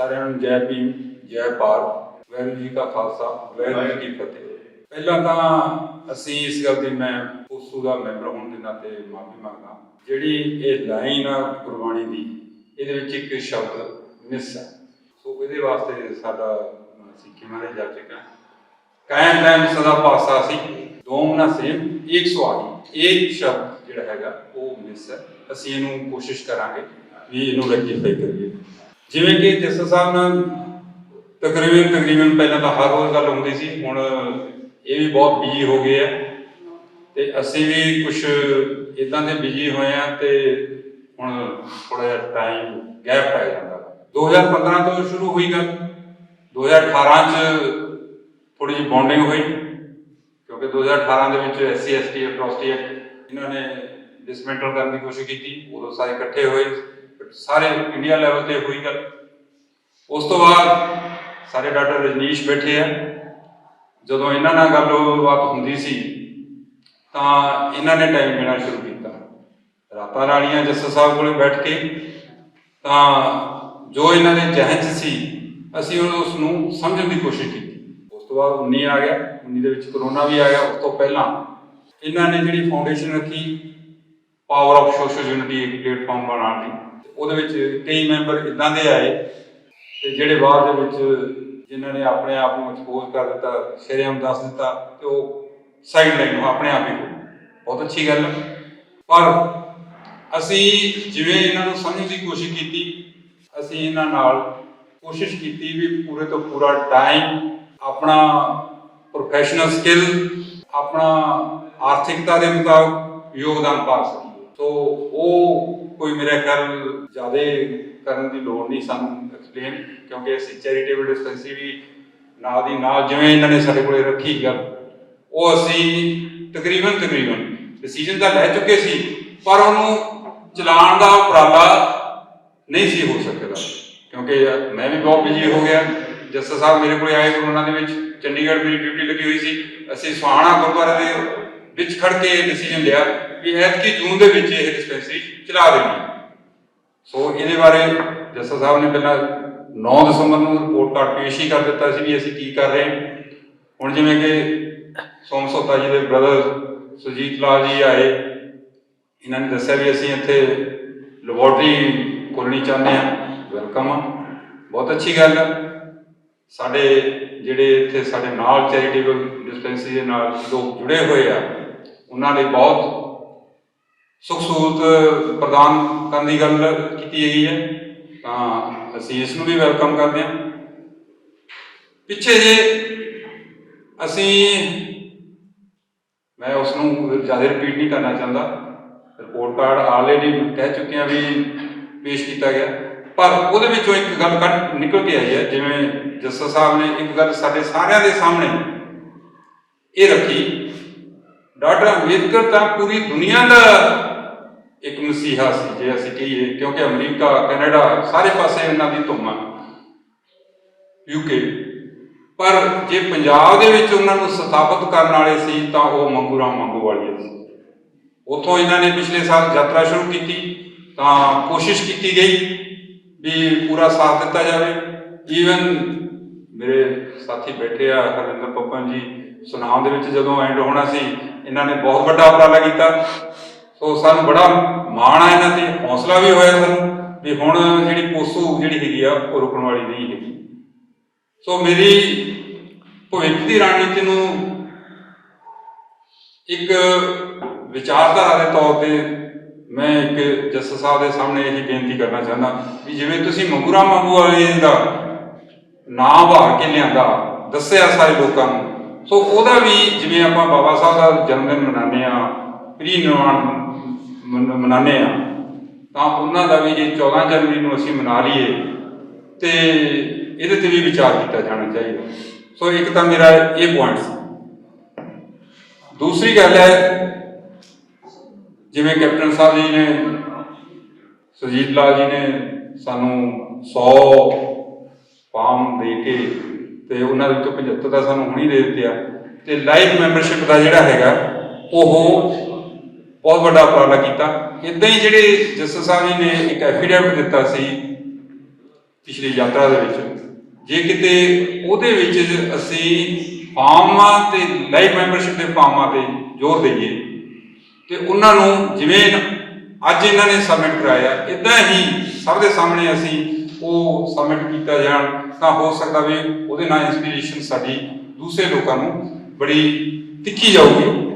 ਸਾਰਿਆਂ ਨੂੰ ਜੈ ਭੀਮ ਜੈ ਭਾਰਤ ਵੈਰੂ ਜੀ ਕਾ ਖਾਲਸਾ ਵਾਹਿਗੁਰੂ ਜੀ ਕੀ ਫਤਿਹ। ਪਹਿਲਾਂ ਤਾਂ ਅਸੀਂ ਇਸ ਗੱਲ ਦੀ ਮੈਂ ਉਸੂ ਦਾ ਮੈਂਬਰ ਹੋਣ ਦੇ ਨਾਤੇ ਮਾਫੀ ਮੰਗਦਾ ਜਿਹੜੀ ਇਹ ਲਾਈਨ ਆ ਗੁਰਬਾਣੀ ਦੀ ਇਹਦੇ ਵਿੱਚ ਇੱਕ ਸ਼ਬਦ ਮਿਸ ਹੈ ਸੋ ਇਹਦੇ ਵਾਸਤੇ ਸਾਡਾ ਅਹ, ਸਿੱਖੀ ਮਾਰੇ ਜਾ ਚੁੱਕਾ ਕਾਇਮ ਕਾਇਮ ਸਦਾ ਪਾਸਾ ਸੀ ਦੋਮ ਨਾ ਸੇਮ ਇੱਕ ਸਵਾਰੀ ਇੱਕ ਸ਼ਬਦ ਜਿਹੜਾ ਹੈਗਾ ਉਹ ਮਿਸ ਹੈ। ਅਸੀਂ ਇਹਨੂੰ ਕੋਸ਼ਿਸ਼ ਕਰਾਂਗੇ ਵੀ ਇਹਨੂੰ ਰੈਕਟੀਫਾਈ ਕਰੀਏ। ਜਿਵੇਂ ਕਿ ਜੱਸਾ ਸਾਹਿਬ ਨਾਲ ਤਕਰੀਬਨ ਤਕਰੀਬਨ ਪਹਿਲਾਂ ਤਾਂ ਹਰ ਰੋਜ਼ ਗੱਲ ਹੁੰਦੀ ਸੀ, ਹੁਣ ਇਹ ਵੀ ਬਹੁਤ ਬਿਜ਼ੀ ਹੋ ਗਏ ਆ। ਤੇ ਅਸੀਂ ਵੀ ਕੁਝ ਇਦਾਂ ਦੇ ਬਿਜ਼ੀ ਹੋਏ ਆ ਤੇ ਹੁਣ ਥੋੜਾ ਜਿਹਾ ਟਾਈਮ ਗੈਪ ਪੈ ਜਾਂਦਾ। 2015 ਤੋਂ ਸ਼ੁਰੂ ਹੋਈ ਗੱਲ। 2018 ਚ ਥੋੜੀ ਜਿਹੀ ਬੌਂਡਿੰਗ ਹੋਈ, ਕਿਉਂਕਿ 2018 ਦੇ ਵਿੱਚ ਐਸਸੀ ਐਸਟੀ ਅਟਰੋਸਿਟੀ ਐਕਟ ਇਹਨਾਂ ਨੇ ਡਿਸਮੈਂਟਲ ਕਰਨ ਦੀ ਕੋਸ਼ਿਸ਼ ਕੀਤੀ। ਉਦੋਂ ਸਾਰੇ ਇਕੱਠੇ ਹੋਏ। ਸਾਰੇ ਇੰਡੀਆ ਲੈਵਲ ਤੇ ਹੋਈ ਗੱਲ। ਉਸ ਤੋਂ ਬਾਅਦ ਸਾਰੇ ਡਾਕਟਰ ਰਜਨੀਸ਼ ਬੈਠੇ ਆ। ਜਦੋਂ ਇਹਨਾਂ ਨਾਲ ਗੱਲਬਾਤ ਹੁੰਦੀ ਸੀ, ਤਾਂ ਇਹਨਾਂ ਨੇ ਟਾਈਮ ਦੇਣਾ ਸ਼ੁਰੂ ਕੀਤਾ। ਰਾਤਾਂ ਰਾਣੀਆਂ ਜੱਸਾ ਸਾਹਿਬ ਕੋਲੇ ਬੈਠ ਕੇ, ਤਾਂ ਜੋ ਇਹਨਾਂ ਦੇ ਜਹਨ 'ਚ ਸੀ, ਅਸੀਂ ਉਸ ਨੂੰ ਸਮਝਣ ਦੀ ਕੋਸ਼ਿਸ਼ ਕੀਤੀ। ਉਸ ਤੋਂ ਬਾਅਦ 19 ਆ ਗਿਆ। 19 ਦੇ ਵਿੱਚ ਕਰੋਨਾ ਵੀ ਆ ਗਿਆ। ਉਸ ਤੋਂ ਪਹਿਲਾਂ ਇਹਨਾਂ ਨੇ ਜਿਹੜੀ ਫਾਊਂਡੇਸ਼ਨ ਰੱਖੀ ਪਾਵਰ ਆਫ ਸੋਸ਼ਲ ਯੂਨਿਟੀ ਇੱਕ ਪਲੇਟਫਾਰਮ ਬਣਾਉਣ ਦੀ। ਉਹਦੇ ਵਿੱਚ ਕਈ ਮੈਂਬਰ ਇਦਾਂ ਦੇ ਆਏ ਤੇ ਜਿਹੜੇ ਬਾਅਦ ਦੇ ਵਿੱਚ ਜਿਨ੍ਹਾਂ ਨੇ ਆਪਣੇ ਆਪ ਨੂੰ ਐਕਸਪੋਜ਼ ਕਰ ਦਿੱਤਾ ਸ਼ਰੇਆਮ ਦੱਸ ਦਿੱਤਾ ਤੇ ਉਹ ਸਾਈਡ ਲਾਈਨ ਨੂੰ ਆਪਣੇ ਆਪ ਹੀ ਹੋ ਬਹੁਤ ਅੱਛੀ ਗੱਲ ਹੈ। ਪਰ ਅਸੀਂ ਜਿਵੇਂ ਇਹਨਾਂ ਨੂੰ ਸਮਝਣ ਦੀ ਕੋਸ਼ਿਸ਼ ਕੀਤੀ, ਅਸੀਂ ਇਹਨਾਂ ਨਾਲ ਕੋਸ਼ਿਸ਼ ਕੀਤੀ ਵੀ ਪੂਰੇ ਤੋਂ ਪੂਰਾ ਟਾਈਮ ਆਪਣਾ ਪ੍ਰੋਫੈਸ਼ਨਲ ਸਕਿੱਲ ਆਪਣਾ ਆਰਥਿਕਤਾ ਦੇ ਮੁਤਾਬਕ ਯੋਗਦਾਨ ਪਾ ਸਕੀਏ ਸੋ ਉਹ ਕੋਈ ਮੇਰੇ ਖਿਆਲ ਜ਼ਿਆਦਾ ਕਰਨ ਦੀ ਲੋੜ ਨਹੀਂ ਸਾਨੂੰ ਐਕਸਪਲੇਨ ਕਿਉਂਕਿ ਅਸੀਂ ਚੈਰੀਟੇਬਲ ਡਿਸਪੈਂਸਰੀ ਵੀ ਨਾਲ ਦੀ ਨਾਲ ਜਿਵੇਂ ਇਹਨਾਂ ਨੇ ਸਾਡੇ ਕੋਲੇ ਰੱਖੀ ਗੱਲ, ਉਹ ਅਸੀਂ ਤਕਰੀਬਨ ਤਕਰੀਬਨ ਡਿਸੀਜਨ ਤਾਂ ਲੈ ਚੁੱਕੇ ਸੀ, ਪਰ ਉਹਨੂੰ ਚਲਾਉਣ ਦਾ ਉਪਰਾਲਾ ਨਹੀਂ ਸੀ ਹੋ ਸਕਦਾ, ਕਿਉਂਕਿ ਮੈਂ ਵੀ ਬਹੁਤ ਬਿਜ਼ੀ ਹੋ ਗਿਆ, ਜੱਸਾ ਸਾਹਿਬ ਮੇਰੇ ਕੋਲੇ ਆਏ ਕਰੋਨਾ ਦੇ ਵਿੱਚ, ਚੰਡੀਗੜ੍ਹ ਮੇਰੀ ਡਿਊਟੀ ਲੱਗੀ ਹੋਈ ਸੀ, ਅਸੀਂ ਸੁਹਾਣਾ ਗੁਰਦੁਆਰੇ ਦੇ ਵਿੱਚ ਖੜ ਕੇ ਡਿਸੀਜਨ ਲਿਆ ਵੀ ਐਤਕੀ ਜੂਨ ਦੇ ਵਿੱਚ ਇਹ ਡਿਸਪੈਂਸਰੀ ਚਲਾ ਦੇਣੀ ਸੋ ਇਹਦੇ ਬਾਰੇ ਜੱਸਾ ਸਾਹਿਬ ਨੇ ਪਹਿਲਾਂ 9 ਦਸੰਬਰ ਨੂੰ ਰਿਪੋਰਟ ਕਾਰਡ ਪੇਸ਼ ਹੀ ਕਰ ਦਿੱਤਾ ਸੀ ਵੀ ਅਸੀਂ ਕੀ ਕਰ ਰਹੇ ਹਾਂ। ਹੁਣ ਜਿਵੇਂ ਕਿ ਸੋਮ ਸੋਤਾ ਜੀ ਦੇ ਬ੍ਰਦਰ ਸੁਜੀਤ ਲਾਲ ਜੀ ਆਏ। ਇਹਨਾਂ ਨੇ ਦੱਸਿਆ ਵੀ ਅਸੀਂ ਇੱਥੇ ਲੈਬੋਰਟਰੀ ਖੋਲ੍ਹਣੀ ਚਾਹੁੰਦੇ ਹਾਂ। ਵੈਲਕਮ ਆ। ਬਹੁਤ ਅੱਛੀ ਗੱਲ ਹੈ ਸਾਡੇ ਜਿਹੜੇ ਇੱਥੇ ਸਾਡੇ ਨਾਲ ਚੈਰੀਟੇਬਲ ਡਿਸਪੈਂਸਰੀ ਦੇ ਨਾਲ ਲੋਕ ਜੁੜੇ ਹੋਏ ਆ, ਉਹਨਾਂ ਨੇ ਬਹੁਤ ਸੁੱਖ ਸਹੂਲਤ ਪ੍ਰਦਾਨ ਕਰਨ ਦੀ ਗੱਲ ਕੀਤੀ ਗਈ ਹੈ, ਤਾਂ ਅਸੀਂ ਇਸ ਨੂੰ ਵੀ ਵੈਲਕਮ ਕਰਦੇ ਹਾਂ। ਪਿੱਛੇ ਜੇ ਅਸੀਂ, ਮੈਂ ਉਸ ਨੂੰ ਜ਼ਿਆਦਾ ਰਿਪੀਟ ਨਹੀਂ ਕਰਨਾ ਚਾਹੁੰਦਾ। ਰਿਪੋਰਟ ਕਾਰਡ ਆਲਰੇਡੀ ਕਹਿ ਚੁੱਕੇ ਹਾਂ ਵੀ ਪੇਸ਼ ਕੀਤਾ ਗਿਆ। ਪਰ ਉਹਦੇ ਵਿੱਚੋਂ ਇੱਕ ਗੱਲ ਕੱਢ ਨਿਕਲ ਕੇ ਆਈ ਹੈ, ਜਿਵੇਂ ਜੱਸਾ ਸਾਹਿਬ ਨੇ ਇੱਕ ਗੱਲ ਸਾਡੇ ਸਾਰਿਆਂ ਦੇ ਸਾਹਮਣੇ ਇਹ ਰੱਖੀ, ਡਾਕਟਰ ਅੰਬੇਦਕਰ ਤਾਂ ਪੂਰੀ ਦੁਨੀਆ ਦਾ ਇੱਕ ਮਸੀਹਾ ਸੀ ਜੇ ਅਸੀਂ ਕਹੀਏ, ਕਿਉਂਕਿ ਅਮਰੀਕਾ, ਕੈਨੇਡਾ ਸਾਰੇ ਪਾਸੇ ਇਹਨਾਂ ਦੀ ਧੁੰਮ। ਆ ਯੂਕੇ ਪਰ ਜੇ ਪੰਜਾਬ ਦੇ ਵਿੱਚ ਉਹਨਾਂ ਨੂੰ ਸਥਾਪਿਤ ਕਰਨ ਵਾਲੇ ਸੀ, ਤਾਂ ਉਹ ਮੰਗੂ ਰਾਮ ਮੰਗੂ ਸੀ। ਉਥੋਂ ਇਹਨਾਂ ਨੇ ਪਿਛਲੇ ਸਾਲ ਯਾਤਰਾ ਸ਼ੁਰੂ ਕੀਤੀ, ਤਾਂ ਕੋਸ਼ਿਸ਼ ਕੀਤੀ ਗਈ ਵੀ ਪੂਰਾ ਸਾਥ ਦਿੱਤਾ ਜਾਵੇ। ਈਵਨ ਮੇਰੇ ਸਾਥੀ ਬੈਠੇ ਆ ਹਰਿੰਦਰ ਪੱਪਨ ਜੀ, ਸੁਨਾਮ ਦੇ ਵਿੱਚ ਜਦੋਂ ਐਂਡ ਹੋਣਾ ਸੀ, ਇਹਨਾਂ ਨੇ ਬਹੁਤ ਵੱਡਾ ਉਪਰਾਲਾ ਕੀਤਾ। ਸੋ ਸਾਨੂੰ ਬੜਾ ਮਾਣ ਆ ਇਹਨਾਂ ਤੇ, ਹੌਸਲਾ ਵੀ ਹੋਇਆ ਸਾਨੂੰ ਵੀ ਹੁਣ ਜਿਹੜੀ ਪੋਸੂ ਜਿਹੜੀ ਹੈਗੀ ਆ, ਉਹ ਰੁਕਣ ਵਾਲੀ ਨਹੀਂ ਹੈਗੀ। ਸੋ ਮੇਰੀ ਭਵਿੱਖ ਦੀ ਰਣਨੀਤੀ ਨੂੰ ਇੱਕ ਵਿਚਾਰਧਾਰਾ ਦੇ ਤੌਰ ਤੇ ਮੈਂ ਇੱਕ ਜੱਸ ਸਾਹਿਬ ਦੇ ਸਾਹਮਣੇ ਇਹ ਬੇਨਤੀ ਕਰਨਾ ਚਾਹੁੰਦਾ ਵੀ ਜਿਵੇਂ ਤੁਸੀਂ ਮੰਗੂਰਾ ਮੰਗੂ ਵਾਲੇ ਦਾ ਨਾਂ ਵਾਰ ਕੇ ਲਿਆਂਦਾ, ਦੱਸਿਆ ਸਾਰੇ ਲੋਕਾਂ ਨੂੰ, ਸੋ ਉਹਦਾ ਵੀ ਜਿਵੇਂ ਆਪਾਂ ਬਾਬਾ ਸਾਹਿਬ ਦਾ ਜਨਮ ਦਿਨ ਮਨਾਉਂਦੇ ਆ ਪ੍ਰੀ ਨਿਰਵਾਣ ਮਨਾਉਂਦੇ ਆ ਤਾਂ ਉਹਨਾਂ ਦਾ ਵੀ ਜੇ 14 ਜਨਵਰੀ ਨੂੰ ਅਸੀਂ ਮਨਾ ਲਈਏ, ਤੇ ਇਹਦੇ ਤੇ ਵੀ ਵਿਚਾਰ ਕੀਤਾ ਜਾਣਾ ਚਾਹੀਦਾ। ਸੋ ਇੱਕ ਤਾਂ ਮੇਰਾ ਇਹ ਪੁਆਇੰਟ ਸੀ। ਦੂਸਰੀ ਗੱਲ ਹੈ, ਜਿਵੇਂ ਕੈਪਟਨ ਸਾਹਿਬ ਜੀ ਨੇ, ਸੁਜੀਤ ਲਾਲ ਜੀ ਨੇ ਸਾਨੂੰ 100 ਫਾਰਮ ਦੇ ਕੇ, ਤੇ ਉਹਨਾਂ ਦੇ ਵਿੱਚੋਂ 75 ਦਾ ਸਾਨੂੰ ਹੁਣੀ ਦੇ ਦਿੱਤੇ ਆ, ਤੇ ਲਾਈਵ ਮੈਂਬਰਸ਼ਿਪ ਦਾ ਜਿਹੜਾ ਹੈਗਾ, ਉਹ ਬਹੁਤ ਵੱਡਾ ਉਪਰਾਲਾ ਕੀਤਾ। ਇਦਾਂ ਹੀ ਜਿਹੜੇ ਜਸਟਿਸ ਸਾਹਿਬ ਜੀ ਨੇ ਇੱਕ ਐਫੀਡੈਵਿਟ ਦਿੱਤਾ ਸੀ ਪਿਛਲੀ ਯਾਤਰਾ ਦੇ ਵਿੱਚ। ਜੇ ਕਿਤੇ ਉਹਦੇ ਵਿੱਚ ਅਸੀਂ ਫਾਰਮਾਂ ਤੇ ਲਾਈਵ ਮੈਂਬਰਸ਼ਿਪ ਦੇ ਫਾਰਮਾਂ ਤੇ ਜ਼ੋਰ ਦਈਏ, ਤੇ ਉਹਨਾਂ ਨੂੰ ਜਿਵੇਂ ਅੱਜ ਇਹਨਾਂ ਨੇ ਸਬਮਿਟ ਕਰਾਇਆ, ਇਦਾਂ ਹੀ ਸਭ ਦੇ ਸਾਹਮਣੇ ਅਸੀਂ ਉਹ ਸਬਮਿਟ ਕੀਤਾ ਜਾਣ, ਤਾਂ ਹੋ ਸਕਦਾ ਵੀ ਉਹਦੇ ਨਾਲ ਇਨਸਪੀਰੇਸ਼ਨ ਸਾਡੀ ਦੂਸਰੇ ਲੋਕਾਂ ਨੂੰ ਬੜੀ ਤਿੱਖੀ ਜਾਊਗੀ।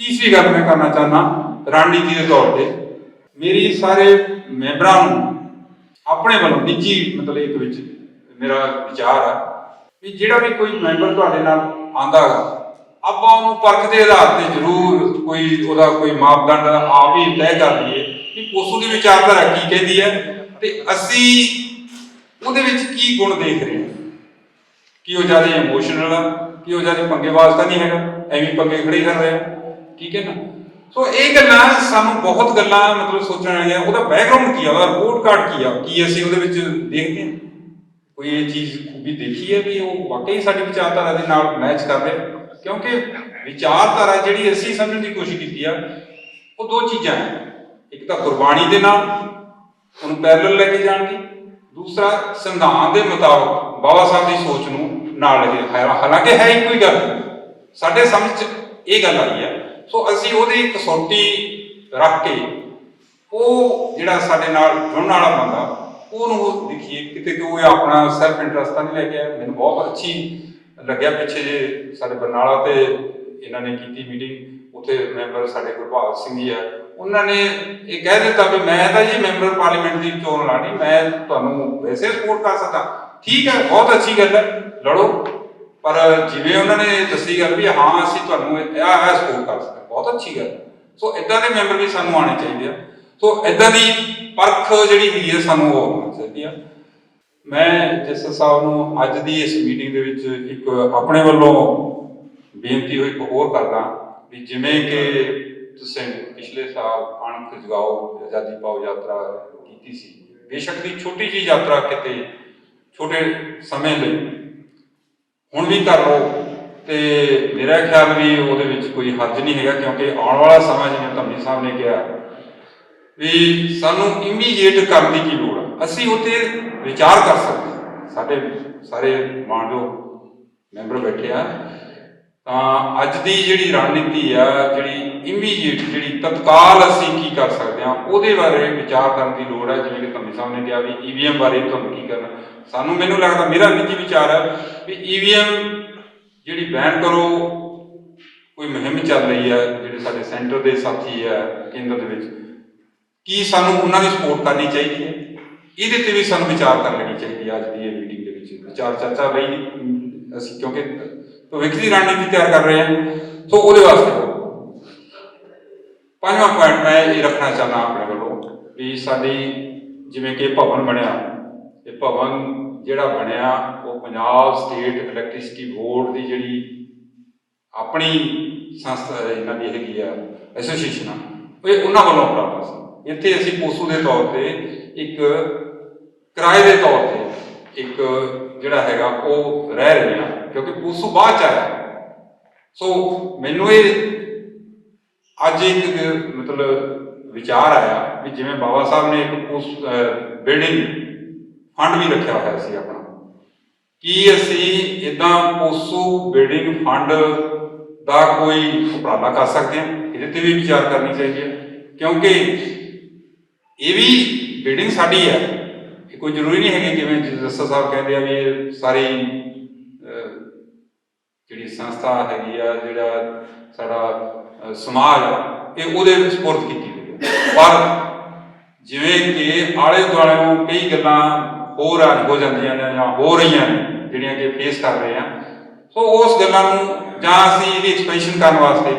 ਤੀਸਰੀ ਗੱਲ ਮੈਂ ਕਰਨਾ ਚਾਹਨਾ ਰਣਨੀਤੀ ਦੇ ਤੌਰ ਤੇ। ਮੇਰੀ ਸਾਰੇ ਮੈਂਬਰਾਂ ਨੂੰ, ਆਪਣੇ ਵੱਲੋਂ ਨਿੱਜੀ ਮਤਲਬ ਇੱਕ ਵਿੱਚ ਮੇਰਾ ਵਿਚਾਰ ਆ ਵੀ ਜਿਹੜਾ ਵੀ ਕੋਈ ਮੈਂਬਰ ਤੁਹਾਡੇ ਨਾਲ ਆਂਦਾ ਆਪਾਂ ਉਹਨੂੰ ਪਰਖ ਦੇ ਆਧਾਰ ਤੇ ਜ਼ਰੂਰ ਕੋਈ ਉਹਦਾ ਕੋਈ ਮਾਪਦੰਡ ਆਪ ਹੀ ਤੈਅ ਕਰ ਲਈਏ ਕਿ ਪੋਸੂ ਦੀ ਵਿਚਾਰਧਾਰਾ ਕੀ ਕਹਿੰਦੀ ਹੈ ਤੇ ਅਸੀਂ ਉਹਦੇ ਵਿੱਚ ਕੀ ਗੁਣ ਦੇਖ ਰਹੇ ਹਾਂ। ਕਿ ਉਹ ਜ਼ਿਆਦਾ ਇਮੋਸ਼ਨਲ ਆ, ਕਿ ਉਹ ਜ਼ਿਆਦਾ ਪੰਗੇਬਾਜ਼ ਤਾਂ ਨਹੀਂ ਹੈਗਾ, ਐਵੇਂ ਪੰਗੇ ਖੜੇ ਕਰ ਰਿਹਾ ਠੀਕ ਹੈ ਨਾ? ਸੋ ਇਹ ਗੱਲਾਂ ਸਾਨੂੰ ਬਹੁਤ ਗੱਲਾਂ ਮਤਲਬ ਸੋਚਣ ਵਾਲੀਆਂ, ਉਹਦਾ ਬੈਕਗ੍ਰਾਉਂਡ ਕੀ ਆ, ਉਹਦਾ ਰਿਪੋਰਟ ਕਾਰਡ ਕੀ ਆ, ਕੀ ਅਸੀਂ ਉਹਦੇ ਵਿੱਚ ਦੇਖਦੇ ਹਾਂ? ਕੋਈ ਇਹ ਚੀਜ਼ ਖੂਬੀ ਦੇਖੀ ਹੈ ਵੀ ਉਹ ਵਾਕਈ ਸਾਡੀ ਵਿਚਾਰਧਾਰਾ ਦੇ ਨਾਲ ਮੈਚ ਕਰ ਰਿਹਾ? ਕਿਉਂਕਿ ਵਿਚਾਰਧਾਰਾ ਜਿਹੜੀ ਅਸੀਂ ਸਮਝਣ ਦੀ ਕੋਸ਼ਿਸ਼ ਕੀਤੀ ਆ, ਉਹ ਦੋ ਚੀਜ਼ਾਂ ਹੈ ਇੱਕ ਤਾਂ ਗੁਰਬਾਣੀ ਦੇ ਨਾਲ, ਉਹਨੂੰ ਪੈਰਲਲ ਲੈ ਕੇ ਜਾਣ ਦੀ ਦੂਸਰਾ, ਸੰਵਿਧਾਨ ਦੇ ਮੁਤਾਬਕ ਬਾਬਾ ਸਾਹਿਬ ਦੀ ਸੋਚ ਨੂੰ ਨਾਲ ਲੈ ਕੇ ਹਾਲਾਂਕਿ ਹੈ ਇੱਕੋ ਹੀ ਗੱਲ। ਸਾਡੇ ਸਮਝ 'ਚ ਇਹ ਗੱਲ ਆਈ ਹੈ ਸੋ ਅਸੀਂ ਉਹਦੀ ਕਸੌਟੀ ਰੱਖ ਕੇ ਉਹ ਜਿਹੜਾ ਸਾਡੇ ਨਾਲ ਜੁੜਨ ਵਾਲਾ ਬੰਦਾ, ਉਹਨੂੰ ਦੇਖੀਏ ਕਿਤੇ ਕੋਈ ਆਪਣਾ ਸੈਲਫ ਇੰਟਰਸਟ ਤਾਂ ਨਹੀਂ ਲੈ ਕੇ ਆਇਆ। ਮੈਨੂੰ ਬਹੁਤ ਅੱਛੀ ਲੱਗਿਆ ਪਿੱਛੇ ਜੇ ਸਾਡੇ ਬਰਨਾਲਾ ਤੇ ਇਹਨਾਂ ਨੇ ਕੀਤੀ ਮੀਟਿੰਗ ਉੱਥੇ ਮੈਂਬਰ ਸਾਡੇ ਗੁਰਭਾਗ ਸਿੰਘ ਜੀ ਆ। ਉਹਨਾਂ ਨੇ ਇਹ ਕਹਿ ਦਿੱਤਾ ਵੀ ਮੈਂ ਤਾਂ ਜੀ ਮੈਂਬਰ ਪਾਰਲੀਮੈਂਟ ਦੀ ਚੋਣ ਲੜਨੀ, ਮੈਂ ਤੁਹਾਨੂੰ ਵੈਸੇ ਸਪੋਰਟ ਕਰ ਸਕਦਾ। ਠੀਕ ਹੈ, ਬਹੁਤ ਅੱਛੀ ਗੱਲ ਹੈ, ਲੜੋ। ਪਰ ਜਿਵੇਂ ਉਹਨਾਂ ਨੇ ਦੱਸੀ ਗੱਲ ਵੀ, ਹਾਂ, ਅਸੀਂ ਤੁਹਾਨੂੰ ਇਹ ਸਪੋਰਟ ਕਰ ਸਕਦੇ। ਬਹੁਤ ਅੱਛੀ ਗੱਲ ਸੋ ਇਦਾਂ ਦੇ ਮੈਂਬਰ ਵੀ ਸਾਨੂੰ ਆਉਣੇ ਚਾਹੀਦੇ ਆ। ਸੋ ਇਦਾਂ ਦੀ ਪਰਖ ਜਿਹੜੀ ਹੈਗੀ ਹੈ, ਸਾਨੂੰ ਉਹ ਹੋਣੀ ਚਾਹੀਦੀ ਆ। ਮੈਂ ਜੱਸਰ ਸਾਹਿਬ ਨੂੰ ਅੱਜ ਦੀ ਇਸ ਮੀਟਿੰਗ ਦੇ ਵਿੱਚ ਇੱਕ ਆਪਣੇ ਵੱਲੋਂ ਬੇਨਤੀ ਹੋਈ, ਇੱਕ ਹੋਰ ਕਰਦਾ ਵੀ ਜਿਵੇਂ ਕਿ ਤੁਸੀਂ ਪਿਛਲੇ ਸਾਲ ਅਣਖ ਜਗਾਓ, ਆਜ਼ਾਦੀ ਪਾਓ ਯਾਤਰਾ ਕੀਤੀ ਸੀ। ਬੇਸ਼ੱਕ ਦੀ ਛੋਟੀ ਜਿਹੀ ਯਾਤਰਾ ਕਿਤੇ ਛੋਟੇ ਸਮੇਂ ਲਈ। ਹੁਣ ਵੀ ਕਰ ਲਓ। ਤੇ ਮੇਰਾ ਖਿਆਲ ਵੀ ਉਹਦੇ ਵਿੱਚ ਕੋਈ ਹਰਜ ਨਹੀਂ ਹੈਗਾ, ਕਿਉਂਕਿ ਆਉਣ ਵਾਲਾ ਸਮਾਂ ਜਿਵੇਂ ਧੰਮੀ ਸਾਹਿਬ ਨੇ ਕਿਹਾ, ਵੀ ਸਾਨੂੰ ਇਮੀਡੀਏਟ ਕਰਨ ਦੀ ਕੀ ਲੋੜ ਆ? ਅਸੀਂ ਉੱਥੇ ਵਿਚਾਰ ਕਰ ਸਕਦੇ ਸਾਡੇ ਸਾਰੇ ਮਾਨਯੋਗ ਮੈਂਬਰ ਬੈਠੇ ਆ। ਤਾਂ ਅੱਜ ਦੀ ਜਿਹੜੀ ਰਣਨੀਤੀ ਆ, ਜਿਹੜੀ ਇਮੀਡੀਏਟ ਜਿਹੜੀ ਤਤਕਾਲ ਅਸੀਂ ਕੀ ਕਰ ਸਕਦੇ ਹਾਂ, ਉਹਦੇ ਬਾਰੇ ਵਿਚਾਰ ਕਰਨ ਦੀ ਲੋੜ ਹੈ ਜਿਵੇਂ ਕਿ ਧੰਮੀ ਸਾਹਿਬ ਨੇ ਕਿਹਾ ਵੀ ਈਵੀਐਮ ਬਾਰੇ ਤੁਹਾਨੂੰ ਕੀ ਕਰਨਾ। ਸਾਨੂੰ ਮੈਨੂੰ ਲੱਗਦਾ, ਮੇਰਾ ਨਿੱਜੀ ਵਿਚਾਰ ਹੈ ਵੀ ਈਵੀਐਮ ਜਿਹੜੀ ਬੈਨ ਕਰੋ, ਕੋਈ ਮੁਹਿੰਮ ਚੱਲ ਰਹੀ ਹੈ, ਜਿਹੜੇ ਸਾਡੇ ਸੈਂਟਰ ਦੇ ਸਾਥੀ ਹੈ, ਕੇਂਦਰ ਦੇ ਵਿੱਚ, ਕੀ ਸਾਨੂੰ ਉਹਨਾਂ ਦੀ ਸਪੋਰਟ ਕਰਨੀ ਚਾਹੀਦੀ ਹੈ? ਇਹਦੇ ਤੇ ਵੀ ਸਾਨੂੰ ਵਿਚਾਰ ਕਰ ਲੈਣੀ ਚਾਹੀਦੀ ਹੈ ਅੱਜ ਦੀ ਇਹ ਮੀਟਿੰਗ ਦੇ ਵਿੱਚ। ਵਿਚਾਰ ਚਰਚਾ ਲਈ, ਅਸੀਂ ਕਿਉਂਕਿ ਭਵਿੱਖ ਦੀ ਰਣਨੀਤੀ ਤਿਆਰ ਕਰ ਰਹੇ ਹਾਂ। ਸੋ ਉਹਦੇ ਵਾਸਤੇ ਪੰਜਵਾਂ ਪੁਆਇੰਟ ਮੈਂ ਇਹ ਰੱਖਣਾ ਚਾਹੁੰਦਾ ਆਪਣੇ ਵੱਲੋਂ ਵੀ ਸਾਡੀ ਜਿਵੇਂ ਕਿ ਭਵਨ ਬਣਿਆ, ਇਹ ਭਵਨ ਜਿਹੜਾ ਬਣਿਆ, ਉਹ ਪੰਜਾਬ ਸਟੇਟ ਇਲੈਕਟ੍ਰਿਸਿਟੀ ਬੋਰਡ ਦੀ ਜਿਹੜੀ ਆਪਣੀ ਸੰਸਥਾ ਇਹਨਾਂ ਦੀ ਹੈਗੀ ਆ ਐਸੋਸੀਏਸ਼ਨ ਆ ਇਹ ਉਹਨਾਂ ਵੱਲੋਂ ਪ੍ਰਾਪਤ ਸੀ। ਇੱਥੇ ਅਸੀਂ ਪੋਸੂ ਦੇ ਤੌਰ ਤੇ ਇੱਕ ਕਿਰਾਏ ਦੇ ਤੌਰ ਤੇ ਇੱਕ ਜਿਹੜਾ ਹੈਗਾ, ਉਹ ਰਹਿ ਰਹੇ ਹਾਂ ਕਿਉਂਕਿ ਪੋਸੂ ਬਾਅਦ ਚ ਆਇਆ। ਸੋ ਮੈਨੂੰ ਇਹ ਅੱਜ ਇੱਕ ਮਤਲਬ ਵਿਚਾਰ ਆਇਆ ਵੀ ਜਿਵੇਂ ਬਾਬਾ ਸਾਹਿਬ ਨੇ ਇੱਕ ਪੋਸ ਬਿਲਡਿੰਗ ਫੰਡ ਵੀ ਰੱਖਿਆ ਹੋਇਆ ਸੀ ਆਪਣਾ। ਕੀ ਅਸੀਂ ਇਦਾਂ ਪੋਸੂ ਬਿਲਡਿੰਗ ਫੰਡ ਦਾ ਕੋਈ ਉਪਰਾਲਾ ਕਰ ਸਕਦੇ ਹਾਂ? ਇਹਦੇ ਤੇ ਵੀ ਵਿਚਾਰ ਕਰਨੀ ਚਾਹੀਦੀ ਹੈ। ਕਿਉਂਕਿ ਇਹ ਵੀ ਬਿਲਡਿੰਗ ਸਾਡੀ ਹੈ। ਇਹ ਕੋਈ ਜ਼ਰੂਰੀ ਨਹੀਂ ਹੈਗੀ, ਜਿਵੇਂ ਜੱਸਾ ਸਾਹਿਬ ਕਹਿੰਦੇ ਆ ਵੀ ਇਹ ਸਾਰੀ ਜਿਹੜੀ ਸੰਸਥਾ ਹੈਗੀ ਆ, ਜਿਹੜਾ ਸਾਡਾ ਸਮਾਜ ਆ, ਇਹ ਉਹਦੇ ਵਿੱਚ ਸਪੁਰਦ ਕੀਤੀ ਗਈ ਪਰ ਜਿਵੇਂ ਕਿ ਆਲੇ ਦੁਆਲੇ ਕਈ ਗੱਲਾਂ ਹੋ ਰਾਂ ਹੋ ਜਾਂਦੀਆਂ ਨੇ ਜਾਂ ਹੋ ਰਹੀਆਂ ਨੇ, ਜਿਹੜੀਆਂ ਕਿ ਫੇਸ ਕਰ ਰਹੇ ਆ। ਸੋ ਉਸ ਗੱਲਾਂ ਨੂੰ ਜਾਂ ਅਸੀਂ ਇਹਦੀ ਐਕਸਪੈਂਸ਼ਨ ਕਰਨ ਵਾਸਤੇ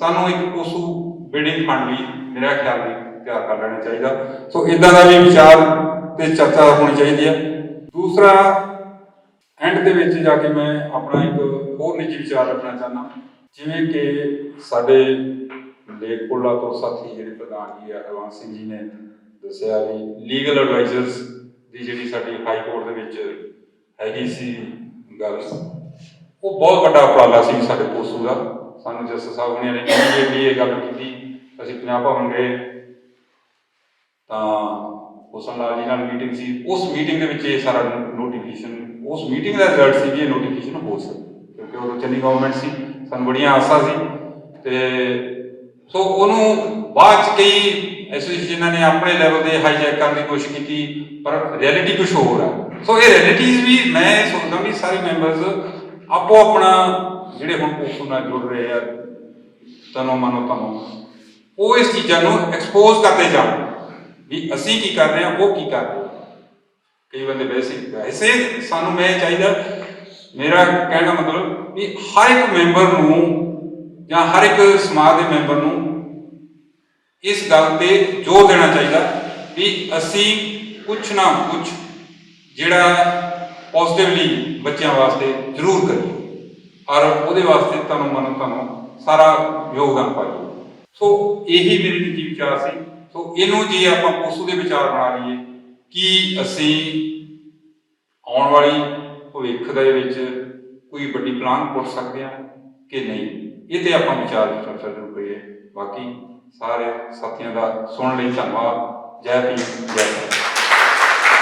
ਸਾਨੂੰ ਇੱਕ ਪੋਸੂ ਬਿਲਡਿੰਗ ਫੰਡ ਵੀ ਮੇਰਾ ਖਿਆਲ ਵੀ ਤਿਆਰ ਕਰ ਲੈਣਾ ਚਾਹੀਦਾ। ਸੋ ਇਦਾਂ ਦਾ ਵੀ ਵਿਚਾਰ ਤੇ ਚਰਚਾ ਹੋਣੀ ਚਾਹੀਦੀ ਹੈ ਦੂਸਰਾ ਐਂਡ ਦੇ ਵਿੱਚ ਜਾ ਕੇ ਮੈਂ ਆਪਣਾ ਇੱਕ ਹੋਰ ਨਿੱਜੀ ਵਿਚਾਰ ਰੱਖਣਾ ਚਾਹੁੰਦਾ। ਜਿਵੇਂ ਕਿ ਸਾਡੇ ਲੇਕਪੁਰਲਾ ਤੋਂ ਸਾਥੀ ਜਿਹੜੇ ਪ੍ਰਧਾਨ ਜੀ ਆ, ਹਰਵੰਸ ਸਿੰਘ ਜੀ ਨੇ ਦੱਸਿਆ ਵੀ ਲੀਗਲ ਐਡਵਾਈਜ਼ਰਸ ਦੀ ਜਿਹੜੀ ਸਾਡੀ ਹਾਈ ਕੋਰਟ ਦੇ ਵਿੱਚ ਹੈਗੀ ਸੀ ਗੱਲ, ਉਹ ਬਹੁਤ ਵੱਡਾ ਉਪਰਾਲਾ ਸੀ ਸਾਡੇ ਪੋਸੂ ਦਾ। ਸਾਨੂੰ ਜਸਟਿਸ ਸਾਹਿਬ ਹੁਣਾਂ ਨੇ ਇਮੀਡੀਏਟਲੀ ਇਹ ਗੱਲ ਕੀਤੀ, ਅਸੀਂ ਪੰਜਾਬ ਭਵਨ ਗਏ ਤਾਂ ਹੁਸਨ ਲਾਲ ਜੀ ਨਾਲ ਮੀਟਿੰਗ ਸੀ। ਉਸ ਮੀਟਿੰਗ ਦੇ ਵਿੱਚ ਇਹ ਸਾਰਾ ਨੋਟੀਫਿਕੇਸ਼ਨ ਉਸ ਮੀਟਿੰਗ ਦਾ ਰਿਜ਼ਲਟ ਸੀ ਕਿ ਇਹ ਨੋਟੀਫਿਕੇਸ਼ਨ ਹੋ ਸਕਦਾ ਕਿਉਂਕਿ ਉਹ ਚੰਨੀ ਗਵਰਨਮੈਂਟ ਸੀ, ਸਾਨੂੰ ਬੜੀਆਂ ਆਸਾਂ ਸੀ। ਤੇ ਸੋ ਉਹਨੂੰ ਬਾਅਦ ਚ ਕਈ ਐਸੋਸੀਏਸ਼ਨਾਂ ਨੇ ਆਪਣੇ ਲੈਵਲ ਤੇ ਹਾਈਜੈਕ ਕਰਨ ਦੀ ਕੋਸ਼ਿਸ਼ ਕੀਤੀ, ਪਰ ਰਿਐਲਿਟੀ ਕੁਝ ਹੋਰ ਆ। ਸੋ ਇਹ ਰਿਐਲਿਟੀਜ਼ ਵੀ ਮੈਂ ਇਹ ਸੋਚਦਾ ਵੀ ਸਾਰੇ ਮੈਂਬਰਸ ਆਪੋ ਆਪਣਾ ਜਿਹੜੇ ਹੁਣ ਪੋਸਟੋ ਨਾਲ ਜੁੜ ਰਹੇ ਆ, ਤਨੋ ਮਨੋ ਤਨੋ, ਉਹ ਇਸ ਚੀਜ਼ਾਂ ਨੂੰ ਐਕਸਪੋਜ਼ ਕਰਦੇ ਜਾਣ ਵੀ ਅਸੀਂ ਕੀ ਕਰ ਰਹੇ ਹਾਂ ਉਹ ਕੀ ਕਰ ਰਹੇ ਕਈ ਬੰਦੇ ਵੈਸੇ ਵੈਸੇ ਸਾਨੂੰ ਮੈਂ ਚਾਹੀਦਾ, ਮੇਰਾ ਕਹਿਣਾ ਮਤਲਬ ਵੀ ਹਰ ਇੱਕ ਮੈਂਬਰ ਨੂੰ ਜਾਂ ਹਰ ਇੱਕ ਸਮਾਜ ਦੇ ਮੈਂਬਰ ਨੂੰ ਇਸ ਗੱਲ ਤੇ ਜ਼ੋਰ ਦੇਣਾ ਚਾਹੀਦਾ ਵੀ ਅਸੀਂ ਕੁਛ ਨਾ ਕੁਛ ਜਿਹੜਾ ਪੋਜ਼ਿਟਿਵਲੀ ਬੱਚਿਆਂ ਵਾਸਤੇ ਜ਼ਰੂਰ ਕਰੀਏ। ਔਰ ਉਹਦੇ ਵਾਸਤੇ ਤੁਹਾਨੂੰ ਮਨ ਤੁਹਾਨੂੰ ਸਾਰਾ ਯੋਗਦਾਨ ਪਾਈਏ। ਸੋ ਇਹੀ ਮੇਰੇ ਨਿੱਜੀ ਵਿਚਾਰ ਸੀ। ਸੋ ਇਹਨੂੰ ਜੇ ਆਪਾਂ ਪੋਸੂ ਦੇ ਵਿਚਾਰ ਬਣਾ ਲਈਏ ਕਿ ਅਸੀਂ ਆਉਣ ਵਾਲੀ ਭਵਿੱਖ ਦੇ ਵਿੱਚ ਕੋਈ ਵੱਡੀ ਪਲਾਨ ਪੁੱਟ ਸਕਦੇ ਹਾਂ ਕਿ ਨਹੀਂ, ਇਹ ਤੇ ਆਪਾਂ ਵਿਚਾਰ ਚਰਚਾ ਜ਼ਰੂਰ ਕਰੀਏ। ਬਾਕੀ ਸਾਰੇ ਸਾਥੀਆਂ ਦਾ ਸੁਣਨ ਲਈ ਧੰਨਵਾਦ। ਜੈ ਭੀਮ ਜੈ ਭਾਰਤ।